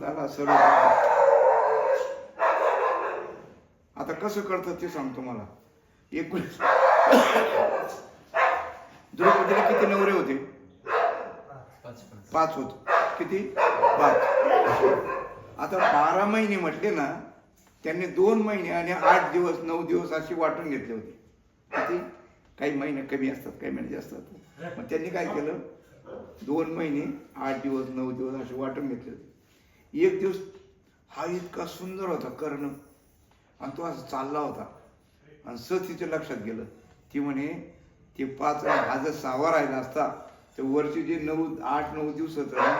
झाला सर्व आता कसं कळतं ते सांगतो मला एकूण द्रौपदीला किती नवरे होते? पाच पाच होत. किती? पाच. आता बारा महिने म्हटले ना त्यांनी दोन महिने आणि आठ दिवस नऊ दिवस अशी वाटून घेतले होते. किती? काही महिने कमी असतात काही महिने जास्त असतात. मग त्यांनी काय केलं? दोन महिने आठ दिवस नऊ दिवस असे वाटून घेतले होते. एक दिवस हा इतका सुंदर होता कर्ण. आणि तो असा चालला होता. आणि स तिच्या लक्षात गेलं. ती म्हणे ते पाच आणि हा जर सहावा राहिला असता तर वरचे जे नऊ आठ नऊ दिवस होतं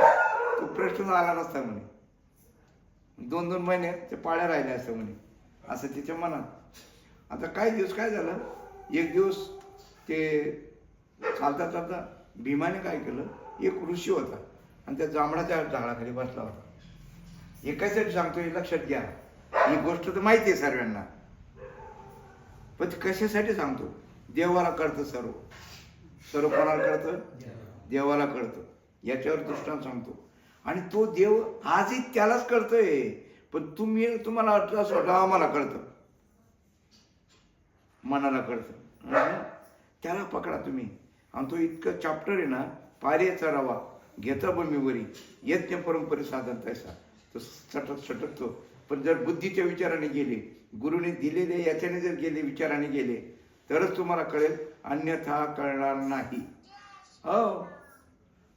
तो प्रश्न आला नसता म्हणे. दोन दोन महिने ते पाळ्या राहिल्या असत्या म्हणे. असं तिच्या मनात. आता काही दिवस काय झालं? एक दिवस ते चालता चालता भीमाने काय केलं? एक ऋषी होता. आणि त्या जांभळाच्या झाडाखाली बसला होता. हे कशासाठी सांगतो हे लक्षात घ्या. ही गोष्ट तर माहिती आहे सर्वांना. पण कशासाठी सांगतो? देवाला कळतं सर्व. सर्व कोणाला कळतं? देवाला कळतं. याच्यावर दृष्टांत सांगतो. आणि तो देव आजही त्यालाच कळतोय. पण तुम्ही तुम्हाला वाटलं असं वाटलं आम्हाला कळतं. मनाला कळतं. त्याला पकडा तुम्ही. आणि तो इतकं चॅप्टर आहे ना पार्याचा रवा. घेता बमीवरी यज्ञ परंपरे साधन तैसा. तो सटक सटकतो. पण जर बुद्धीच्या विचाराने गेले गुरुने दिलेले याच्याने जर गेले विचाराने गेले तरच तुम्हाला कळेल अन्यथा कळणार नाही. हो.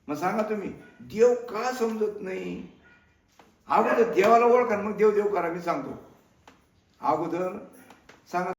मग सांगा तुम्ही देव का समजत नाही? अगोदर देवाला ओळखा मग देव देव करा मी सांगतो. अगोदर सांगा